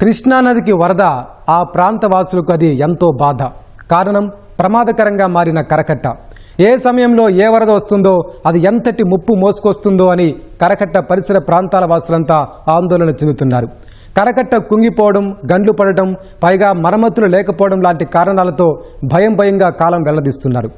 కృష్ణానదికి వరద ఆ ప్రాంత వాసులకు అది ఎంతో బాధ. కారణం ప్రమాదకరంగా మారిన కరకట్ట. ఏ సమయంలో ఏ వరద వస్తుందో అది ఎంతటి ముప్పు మోసుకొస్తుందో అని కరకట్ట పరిసర ప్రాంతాల వాసులంతా ఆందోళన చెందుతున్నారు. కరకట్ట కుంగిపోవడం గండ్లు పడటం పైగా మరమ్మతులు లేకపోవడం లాంటి కారణాలతో భయం భయంగా కాలం వెల్లదీస్తున్నారు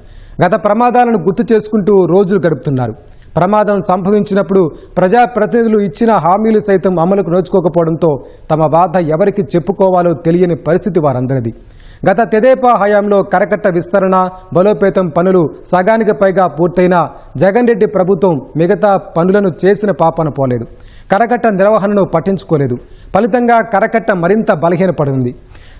గత ప్రమాదాలను గుర్తు చేసుకుంటూ రోజులు గడుపుతున్నారు. ప్రమాదం సంభవించినప్పుడు ప్రజాప్రతినిధులు ఇచ్చిన హామీలు సైతం అమలుకు నోచుకోకపోవడంతో తమ బాధ ఎవరికి చెప్పుకోవాలో తెలియని పరిస్థితి వారందరిది. గత తెదేపా హయాంలో కరకట్ట విస్తరణ బలోపేతం పనులు సగానికి పైగా పూర్తయిన జగన్ రెడ్డి ప్రభుత్వం మిగతా పనులను చేసిన పాపన పోలేదు. కరకట్ట నిర్వహణను పట్టించుకోలేదు. ఫలితంగా కరకట్ట మరింత బలహీనపడింది.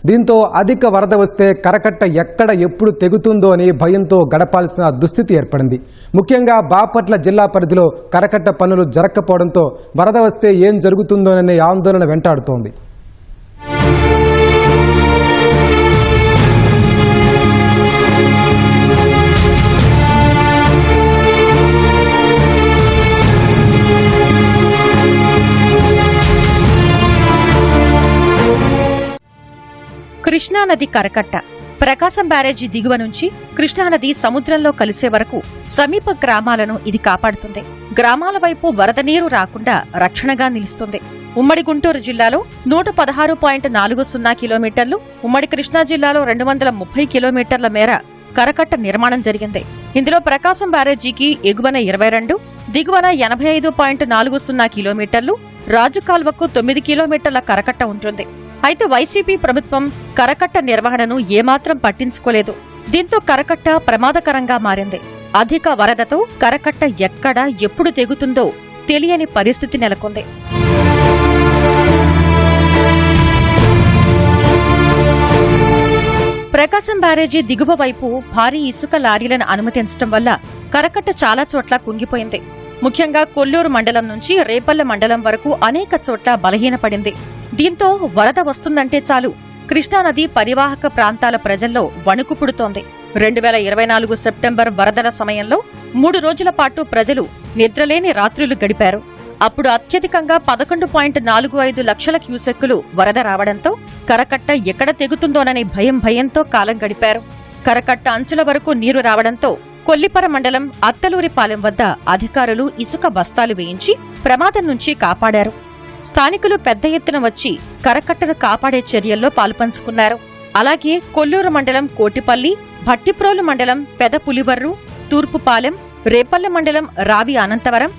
దీంతో అధిక వరద వస్తే కరకట్ట ఎక్కడ ఎప్పుడు తెగుతుందో అని భయంతో గడపాల్సిన దుస్థితి ఏర్పడింది. ముఖ్యంగా బాపట్ల జిల్లా పరిధిలో కరకట్ట పనులు జరగకపోవడంతో వరద వస్తే ఏం జరుగుతుందోననే ఆందోళన వెంటాడుతోంది. కృష్ణానది కరకట్ట. ప్రకాశం బ్యారేజీ దిగువ నుంచి కృష్ణానది సముద్రంలో కలిసే వరకు సమీప గ్రామాలను ఇది కాపాడుతుంది. గ్రామాల వైపు వరద నీరు రాకుండా రక్షణగా నిలుస్తుంది. ఉమ్మడి గుంటూరు జిల్లాలో నూట పదహారు పాయింట్ నాలుగు సున్నా కిలోమీటర్లు ఉమ్మడి కృష్ణా జిల్లాలో రెండు వందల ముప్పై కిలోమీటర్ల మేర కరకట్ట నిర్మాణం జరిగింది. ఇందులో ప్రకాశం బ్యారేజీకి ఎగువన ఇరవై రెండు దిగువన ఎనభై ఐదు పాయింట్ నాలుగు సున్నా కిలోమీటర్లు రాజు కాల్వకు తొమ్మిది కిలోమీటర్ల కరకట్ట ఉంటుంది. అయితే వైసీపీ ప్రభుత్వం కరకట్ట నిర్వహణను ఏమాత్రం పట్టించుకోలేదు. దీంతో కరకట్ట ప్రమాదకరంగా మారింది. అధిక వరదతో కరకట్ట ఎక్కడ ఎప్పుడు తెగుతుందో తెలియని పరిస్థితి నెలకొంది. ప్రకాశం బ్యారేజీ దిగువ వైపు భారీ ఇసుక లారీలను అనుమతించడం వల్ల కరకట్ట చాలా చోట్ల కుంగిపోయింది. ముఖ్యంగా కొల్లూరు మండలం నుంచి రేపల్ల మండలం వరకు అనేక చోట్ల బలహీనపడింది. దీంతో వరద వస్తుందంటే చాలు. కృష్ణానది పరివాహక ప్రాంతాల ప్రజల్లో వణుకు పుడుతోంది. రెండు వేల ఇరవై నాలుగు సెప్టెంబర్ వరదల సమయంలో మూడు రోజుల పాటు ప్రజలు నిద్రలేని రాత్రులు గడిపారు. అప్పుడు అత్యధికంగా పదకొండు పాయింట్ నాలుగు ఐదు లక్షల క్యూసెక్కులు వరద రావడంతో కరకట్ట ఎక్కడ తెగుతుందోననే భయం భయంతో కాలం గడిపారు. కరకట్ట అంచుల వరకు నీరు రావడంతో కొల్లిపర మండలం అత్తలూరిపాలెం వద్ద అధికారులు ఇసుక బస్తాలు వేయించి ప్రమాదం నుంచి కాపాడారు. స్థానికులు పెద్ద ఎత్తున వచ్చి కరకట్టను కాపాడే చర్యల్లో పాలుపంచుకున్నారు. అలాగే కొల్లూరు మండలం కోటిపల్లి భట్టిప్రోలు మండలం పెద పులివర్రు తూర్పుపాలెం రేపల్ల మండలం రావి అనంతవరం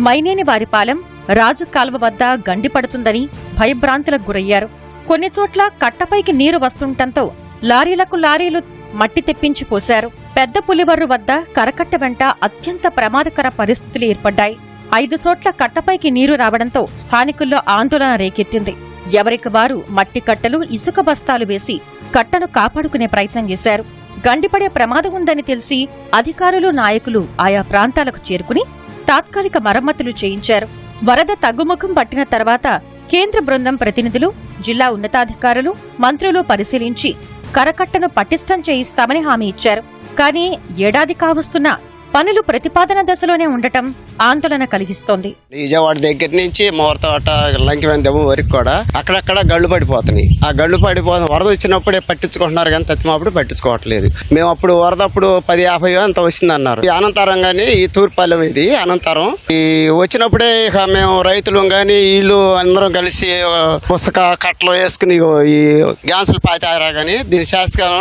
మైనేని వారిపాలెం రాజు కాల్వ వద్ద గండిపడుతుందని భయభ్రాంతులకు గురయ్యారు. కొన్ని చోట్ల కట్టపైకి నీరు వస్తుండటంతో లారీలకు లారీలు మట్టి తెప్పించి పోశారు. పెద్ద పులివర్రు వద్ద కరకట్ట వెంట అత్యంత ప్రమాదకర పరిస్థితులు ఏర్పడ్డాయి. ఐదు చోట్ల కట్టపైకి నీరు రావడంతో స్థానికుల్లో ఆందోళన రేకెత్తింది. ఎవరికి వారు మట్టి కట్టలు ఇసుక బస్తాలు వేసి కట్టను కాపాడుకునే ప్రయత్నం చేశారు. గండిపడే ప్రమాదం ఉందని తెలిసి అధికారులు నాయకులు ఆయా ప్రాంతాలకు చేరుకుని తాత్కాలిక మరమ్మతులు చేయించారు. వరద తగ్గుముఖం పట్టిన తర్వాత కేంద్ర బృందం ప్రతినిధులు జిల్లా ఉన్నతాధికారులు మంత్రులు పరిశీలించి కరకట్టను పటిష్టం చేయిస్తామని హామీ ఇచ్చారు. కానీ ఏడాది కావస్తున్నా పనులు ప్రతిపాదన దశలోనే ఉండటం ఆందోళన కలిగిస్తోంది. విజయవాడ దగ్గర నుంచి మోరతోట లంకివెన్ దెబ్బ వరకు కూడా అక్కడక్కడ గళ్ళు పడిపోతున్నాయి. ఆ గళ్ళు పడిపోతున్న వరద వచ్చినప్పుడే పట్టించుకుంటున్నారు కానీ తత్తిమప్పుడు పట్టించుకోవట్లేదు. మేము అప్పుడు వరద అప్పుడు పది యాభై అంత వచ్చింది అన్నారు ఈ అనంతరం కానీ ఈ తూర్పాలెం ఇది అనంతరం. ఈ వచ్చినప్పుడే ఇక మేము రైతులు కానీ వీళ్ళు అందరం కలిసి పుస్తక కట్టలు వేసుకుని ఈ గ్యాసులు పాతారా కానీ దీని శాస్త్రం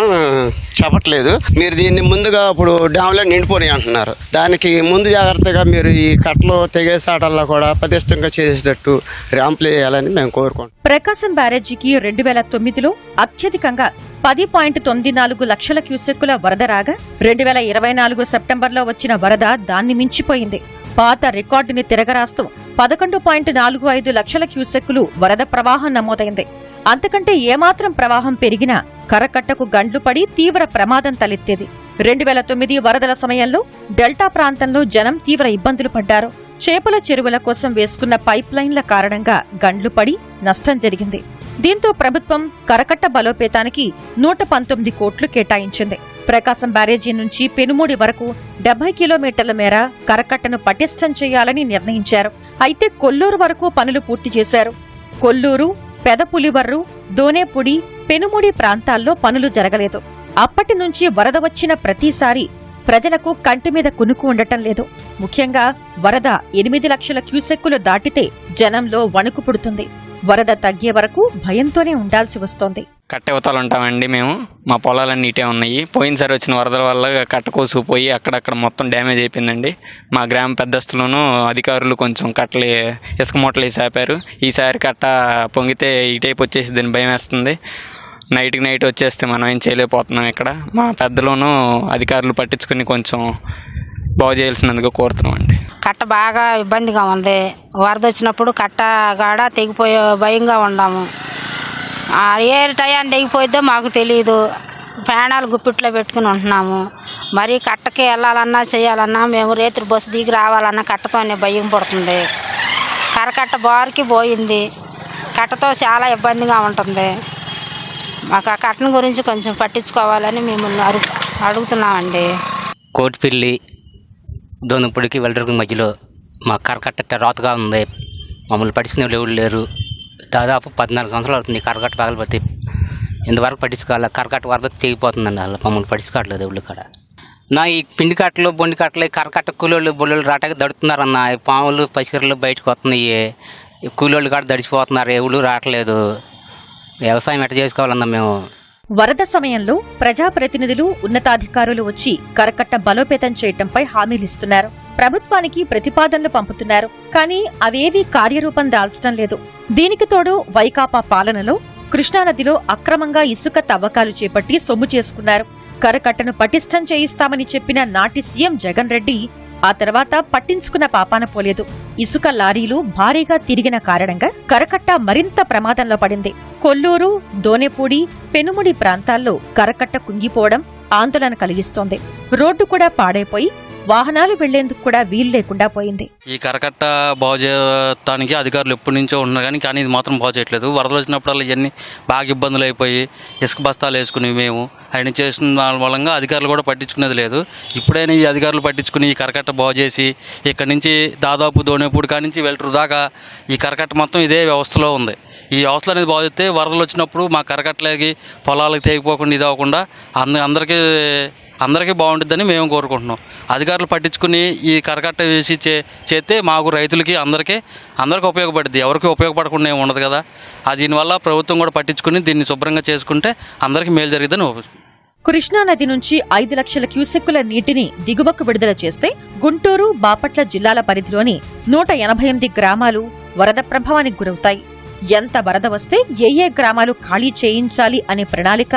చెప్పట్లేదు. మీరు దీన్ని ముందుగా ఇప్పుడు డ్యామ్లో నిండిపోయి అంటున్నారు దానికి ముందు జాగ్రత్తగా మీరు ఈ కట్టలు తెగేసాటల్లో కూడా పటిష్టంగా చేసేటట్టు ర్యాంపులు వేయాలని మేము కోరుకుంటాం ప్రకాశం బ్యారేజీకి రెండు వేల తొమ్మిదిలో అత్యధికంగా పది పాయింట్ తొమ్మిది నాలుగు లక్షల క్యూసెక్కుల వరద రాగా రెండు వేల ఇరవై నాలుగు సెప్టెంబర్లో వచ్చిన వరద దాన్ని మించిపోయింది. పాత రికార్డుని తిరగరాస్తూ పదకొండు పాయింట్ నాలుగు ఐదు లక్షల క్యూసెక్కులు వరద ప్రవాహం నమోదైంది. అంతకంటే ఏమాత్రం ప్రవాహం పెరిగినా కరకట్టకు గండ్లు పడి తీవ్ర ప్రమాదం తలెత్తేది. రెండు వేల తొమ్మిది వరదల సమయంలో డెల్టా ప్రాంతంలో జనం తీవ్ర ఇబ్బందులు పడ్డారు. చేపల చెరువుల కోసం వేసుకున్న పైప్ లైన్ల కారణంగా గండ్లు పడి నష్టం జరిగింది. దీంతో ప్రభుత్వం కరకట్ట బలోపేతానికి నూట పంతొమ్మిది కోట్లు కేటాయించింది. ప్రకాశం బ్యారేజీ నుంచి పెనుమూడి వరకు డెబ్బై కిలోమీటర్ల మేర కరకట్టను పటిష్టం చేయాలని నిర్ణయించారు. అయితే కొల్లూరు వరకు పనులు పూర్తి చేశారు. కొల్లూరు పెదపులివర్రు దోనేపుడి పెనుముడి ప్రాంతాల్లో పనులు జరగలేదు. అప్పటి నుంచి వరద వచ్చిన ప్రతిసారి ప్రజలకు కంటి మీద కునుకు ఉండటం లేదు. ముఖ్యంగా వరద ఎనిమిది లక్షల క్యూసెక్కులు దాటితే జనంలో వణుకు పుడుతుంది. వరద తగ్గే వరకు భయంతోనే ఉండాల్సి వస్తోంది. కట్ట ఉంటామండి మేము. మా పొలాలన్నీ నీటే ఉన్నాయి. పోయినసారి వచ్చిన వరదల వల్ల కట్టకోసుకుపోయి అక్కడక్కడ మొత్తం డ్యామేజ్ అయిపోయిందండి. మా గ్రామ పెద్దస్తులను అధికారులు కొంచెం కట్టలే ఇసుక మూటలు వేసి ఆపారు. ఈసారి కట్ట పొంగితే ఇటైపు వచ్చేసి దీని భయం వేస్తుంది నైట్కి నైట్ వచ్చేస్తే మనం ఏం చేయలేకపోతున్నాం ఇక్కడ. మా పెద్దలోనూ అధికారులు పట్టించుకుని కొంచెం బాగు చేయాల్సినందుకు కోరుతున్నాం అండి. కట్ట బాగా ఇబ్బందిగా ఉంది. వరద వచ్చినప్పుడు కట్ట గాడ తెగిపోయే భయంగా ఉన్నాము ఏ టయాన్ని తెగిపోయిద్దో మాకు తెలియదు ప్రాణాలు గుప్పిట్లో పెట్టుకుని ఉంటున్నాము. మరి కట్టకి వెళ్ళాలన్నా చేయాలన్నా మేము రేత్రి బస్సు దిగి రావాలన్నా కట్టతోనే భయం పడుతుంది. కరకట్ట బారికి పోయింది. కట్టతో చాలా ఇబ్బందిగా ఉంటుంది. మాకు ఆ కట్నం గురించి కొంచెం పట్టించుకోవాలని మిమ్మల్ని అడుగు అడుగుతున్నామండి. కోటిపిల్లి దోనుపుడికి వెళ్ళడానికి మధ్యలో మా కరకట్ట రాతగా ఉంది. మమ్మల్ని పట్టించుకునే వాళ్ళు ఎవరు లేరు. దాదాపు పద్నాలుగు సంవత్సరాలు అవుతుంది కరకట్ట పగలబట్టి ఇంతవరకు పట్టించుకోవాలి? కరకట్ట వరకు తెగిపోతుందండి అలా మమ్మల్ని పట్టించుకోవట్లేదు ఎవరు ఇక్కడ. నా ఈ పిండి కట్టలు బొండి కట్టలు కరకట్ట కూలోళ్ళు బొల్లోళ్ళు రాటకి దడుతున్నారన్న. ఈ పాములు పసికరలు బయటకు వస్తున్నాయి. కూలోళ్ళు కాడ దడిచిపోతున్నారు. ఎవరు రావట్లేదు. వ్యవసాయం ఎట్ట చేసుకోవాలన్నా మేము. వరద సమయంలో ప్రజాప్రతినిధులు ఉన్నతాధికారులు వచ్చి కరకట్ట బలోపేతం చేయటంపై హామీలిస్తున్నారు ప్రభుత్వానికి ప్రతిపాదనలు పంపుతున్నారు. కానీ అవేవీ కార్యరూపం దాల్చడం లేదు. దీనికి తోడు వైకాపా పాలనలో కృష్ణానదిలో అక్రమంగా ఇసుక తవ్వకాలు చేపట్టి సొమ్ము చేసుకున్నారు. కరకట్టను పటిష్టం చేయిస్తామని చెప్పిన నాటి సీఎం జగన్ రెడ్డి ఆ తర్వాత పట్టించుకున్న పాపాన పోలేదు. ఇసుక లారీలు భారీగా తిరిగిన కారణంగా కరకట్ట మరింత ప్రమాదంలో పడింది. కొల్లూరు దోనెపూడి పెనుముడి ప్రాంతాల్లో కరకట్ట కుంగిపోవడం ఆందోళన కలిగిస్తోంది. రోడ్డు కూడా పాడైపోయి వాహనాలు వెళ్ళేందుకు కూడా వీలు లేకుండా పోయింది. ఈ కరకట్ట బాగు చేయడానికి అధికారులు ఎప్పటి నుంచో ఉన్నారు కానీ కానీ ఇది మాత్రం బాగు చేయట్లేదు. వరదలు వచ్చినప్పుడల్లా ఇవన్నీ బాగా ఇబ్బందులు అయిపోయి ఇసుక బస్తాలు వేసుకుని మేము ఆయన చేసిన దాని మూలంగా అధికారులు కూడా పట్టించుకునేది లేదు. ఇప్పుడైనా ఈ అధికారులు పట్టించుకుని ఈ కరకట్ట బాగు చేసి ఇక్కడి నుంచి దాదాపు దోనేపూడి కాడి నుంచి వెళ్తురు దాకా ఈ కరకట్ట మొత్తం ఇదే వ్యవస్థలో ఉంది. ఈ వ్యవస్థలు అనేది బాగు చేస్తే వరదలు వచ్చినప్పుడు మా కరకట్టలకి పొలాలకు తెగిపోకుండా ఇది అవ్వకుండా అంద అందరికీ అందరికీ బాగుంటుందని మేము కోరుకుంటున్నాం. అధికారులు పట్టించుకుని ఈ కరకట్ట వేసి చే చేస్తే మాకు రైతులకి అందరికీ అందరికీ ఉపయోగపడుద్ది. ఎవరికి ఉపయోగపడకుండా ఏమి ఉండదు కదా. ఆ దీనివల్ల ప్రభుత్వం కూడా పట్టించుకుని దీన్ని శుభ్రంగా చేసుకుంటే అందరికీ మేలు జరిగిద్దని కృష్ణా నది నుంచి ఐదు లక్షల క్యూసెక్కుల నీటిని దిగువకు విడుదల చేస్తే గుంటూరు బాపట్ల జిల్లాల పరిధిలోని నూట ఎనభై ఎనిమిది గ్రామాలు వరద ప్రభావానికి గురవుతాయి. ఎంత వరద వస్తే ఏ ఏ గ్రామాలు ఖాళీ చేయించాలి అనే ప్రణాళిక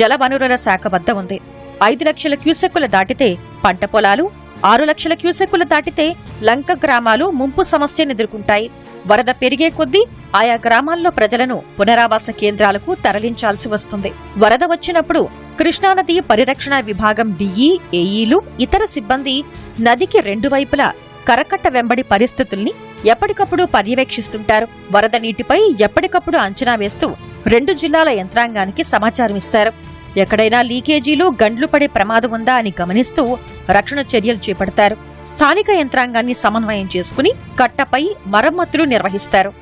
జలవనరుల శాఖ వద్ద ఉంది. ఐదు లక్షల క్యూసెక్కులు దాటితే పంట పొలాలు ఆరు లక్షల క్యూసెక్కులు దాటితే లంక గ్రామాలు ముంపు సమస్యను ఎదుర్కొంటాయి వరద పెరిగే కొద్దీ ఆయా గ్రామాల్లో ప్రజలను పునరావాస కేంద్రాలకు తరలించాల్సి వస్తుంది. వరద వచ్చినప్పుడు కృష్ణానది పరిరక్షణ విభాగం డిఈ ఏఈలు ఇతర సిబ్బంది నదికి రెండు వైపులా కరకట్ట వెంబడి పరిస్థితుల్ని ఎప్పటికప్పుడు పర్యవేక్షిస్తుంటారు. వరద నీటిపై ఎప్పటికప్పుడు అంచనా వేస్తూ రెండు జిల్లాల యంత్రాంగానికి సమాచారం ఇస్తారు ఎక్కడైనా లీకేజీలు గండ్లు పడే ప్రమాదం ఉందా అని గమనిస్తూ రక్షణ చర్యలు చేపడతారు. స్థానిక యంత్రాంగాన్ని సమన్వయం చేసుకుని కట్టపై మరమ్మతులు నిర్వహిస్తారు.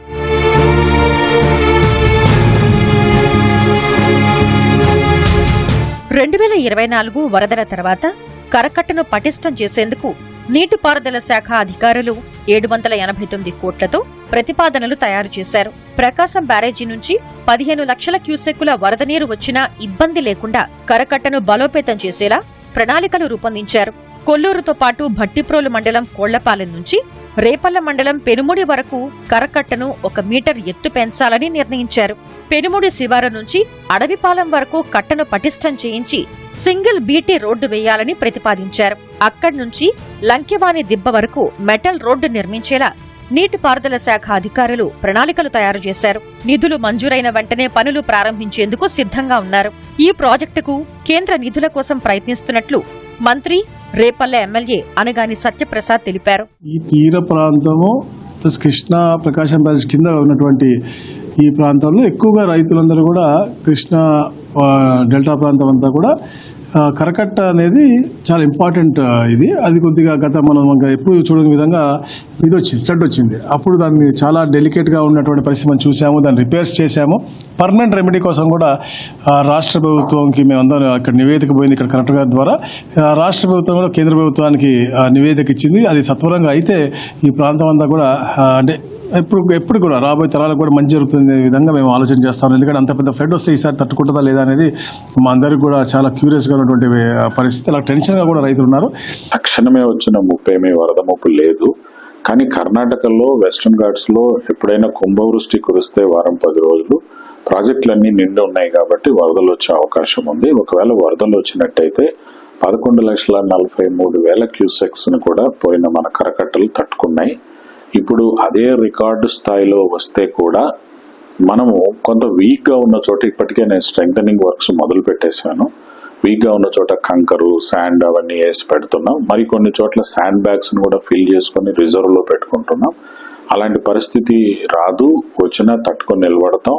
రెండు వేల ఇరవై నాలుగు వరదల తర్వాత కరకట్టను పటిష్టం చేసేందుకు నీటిపారుదల శాఖ అధికారులు ఏడు వందల ఎనభై తొమ్మిది కోట్లతో ప్రతిపాదనలు తయారు చేశారు. ప్రకాశం బ్యారేజీ నుంచి పదిహేను లక్షల క్యూసెక్కుల వరద నీరు వచ్చినా ఇబ్బంది లేకుండా కరకట్టను బలోపేతం చేసేలా ప్రణాళికలు రూపొందించారు. కొల్లూరుతో పాటు భట్టిప్రోలు మండలం కోళ్ళపాలెం నుంచి రేపల్ల మండలం పెనుముడి వరకు కరకట్టను ఒక మీటర్ ఎత్తు పెంచాలని నిర్ణయించారు. పెనుముడి శివారు నుంచి అడవిపాలెం వరకు కట్టను పటిష్టం చేయించి సింగిల్ బీటీ రోడ్డు వేయాలని ప్రతిపాదించారు. అక్కడి నుంచి లంకెవాణి దిబ్బ వరకు మెటల్ రోడ్డు నిర్మించేలా నీటిపారుదల శాఖ అధికారులు ప్రణాళికలు తయారు చేశారు. నిధులు మంజూరైన వెంటనే పనులు ప్రారంభించేందుకు సిద్ధంగా ఉన్నారు. ఈ ప్రాజెక్టుకు కేంద్ర నిధుల కోసం ప్రయత్నిస్తున్నట్లు మంత్రి రేపల్లె ఎమ్మెల్యే అనగాని సత్యప్రసాద్ తెలిపారు. ఈ తీర ప్రాంతము ప్లస్ కృష్ణా ప్రకాశం బ్యారేజ్ కింద ఉన్నటువంటి ఈ ప్రాంతంలో ఎక్కువగా రైతులందరూ కూడా కృష్ణా డెల్టా ప్రాంతం అంతా కూడా కరకట్ట అనేది చాలా ఇంపార్టెంట్ ఇది. అది కొద్దిగా గత మనం ఎప్పుడు చూడని విధంగా ఇది వచ్చింది ఫ్లడ్ వచ్చింది. అప్పుడు దాన్ని చాలా డెలికేట్గా ఉన్నటువంటి పరిస్థితి మనం చూసాము దాన్ని రిపేర్స్ చేశాము పర్మనెంట్ రెమెడీ కోసం కూడా ఆ, రాష్ట్ర ప్రభుత్వంకి మేమందరం అక్కడ నివేదిక పోయింది ఇక్కడ కరెక్ట్గా ద్వారా. రాష్ట్ర ప్రభుత్వం కూడా కేంద్ర ప్రభుత్వానికి నివేదిక ఇచ్చింది. అది సత్వరంగా అయితే ఈ ప్రాంతం అంతా కూడా అంటే ఎప్పుడు ఎప్పుడు కూడా రాబోయే తరాలకు కూడా మంచి జరుగుతుంది విధంగా మేము ఆలోచన చేస్తాం. ఎందుకంటే అంత పెద్ద ఫ్లడ్ వస్తే ఈసారి తట్టుకుంటుందా లేదా అనేది మా అందరికి కూడా చాలా క్యూరియస్గా ఉన్నటువంటి ఆ, పరిస్థితి. అలా టెన్షన్గా కూడా రైతులు ఉన్నారు. తక్షణమే వచ్చిన ముప్పు వరద ముప్పు లేదు. కానీ కర్ణాటకలో వెస్ట్రన్ ఘాట్స్లో ఎప్పుడైనా కుంభవృష్టి కురిస్తే వారం పది రోజులు ప్రాజెక్టులన్నీ నిండి ఉన్నాయి కాబట్టి వరదలు వచ్చే అవకాశం ఉంది. ఒకవేళ వరదలు వచ్చినట్టయితే పదకొండు లక్షల నలభై మూడు వేల క్యూసెక్స్ను కూడా పోయిన మన కరకట్టలు తట్టుకున్నాయి. ఇప్పుడు అదే రికార్డు స్థాయిలో వస్తే కూడా మనము కొంత వీక్గా ఉన్న చోట ఇప్పటికే నేను స్ట్రెంగ్ వర్క్స్ మొదలు పెట్టేశాను. వీక్గా ఉన్న చోట కంకరు శాండ్ అవన్నీ వేసి పెడుతున్నాం. మరి కొన్ని చోట్ల శాండ్ బ్యాగ్స్ని కూడా ఫిల్ చేసుకొని రిజర్వ్లో పెట్టుకుంటున్నాం. అలాంటి పరిస్థితి రాదు. వచ్చినా తట్టుకొని నిలబడతాం.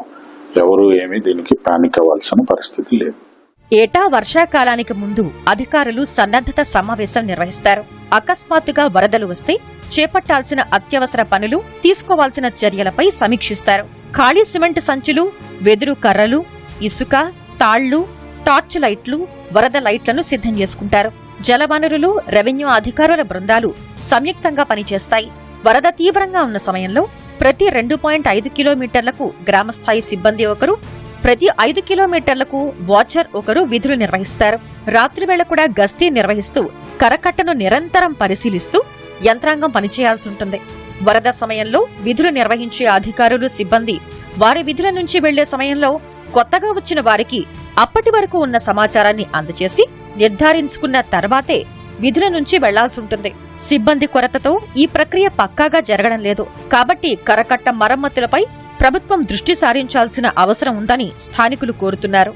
ఎవరు ఏమీ దీనికి పానిక్ అవ్వాల్సిన పరిస్థితి లేదు. ఏటా వర్షాకాలానికి ముందు అధికారులు సన్నద్ధత సమావేశం నిర్వహిస్తారు. అకస్మాత్తుగా వరదలు వస్తే చేపట్టాల్సిన అత్యవసర పనులు తీసుకోవాల్సిన చర్యలపై సమీక్షిస్తారు. ఖాళీ సిమెంట్ సంచులు వెదురు కర్రలు ఇసుక తాళ్ళు టార్చ్ లైట్లు వరద లైట్లను సిద్ధం చేసుకుంటారు. జలవనరులు రెవెన్యూ అధికారుల బృందాలు సంయుక్తంగా పనిచేస్తాయి. వరద తీవ్రంగా ఉన్న సమయంలో ప్రతి రెండు పాయింట్ ఐదు కిలోమీటర్లకు గ్రామస్థాయి సిబ్బంది ఒకరు ప్రతి ఐదు కిలోమీటర్లకు వాచర్ ఒకరు విధులు నిర్వహిస్తారు. రాత్రివేళ కూడా గస్తీ నిర్వహిస్తూ కరకట్టను నిరంతరం పరిశీలిస్తూ యంత్రాంగం పనిచేయాల్సి ఉంటుంది. వరద సమయంలో విధులు నిర్వహించే అధికారులు సిబ్బంది వారి విధుల నుంచి వెళ్ళే సమయంలో కొత్తగా వచ్చిన వారికి అప్పటి వరకు ఉన్న సమాచారాన్ని అందజేసి నిర్ధారించుకున్న తర్వాతే విధుల నుంచి వెళ్ళాల్సి ఉంటుంది. సిబ్బంది కొరతతో ఈ ప్రక్రియ పక్కాగా జరగడం లేదు. కాబట్టి కరకట్ట మరమ్మతులపై ప్రభుత్వం దృష్టి సారించాల్సిన అవసరం ఉందని స్థానికులు కోరుతున్నారు.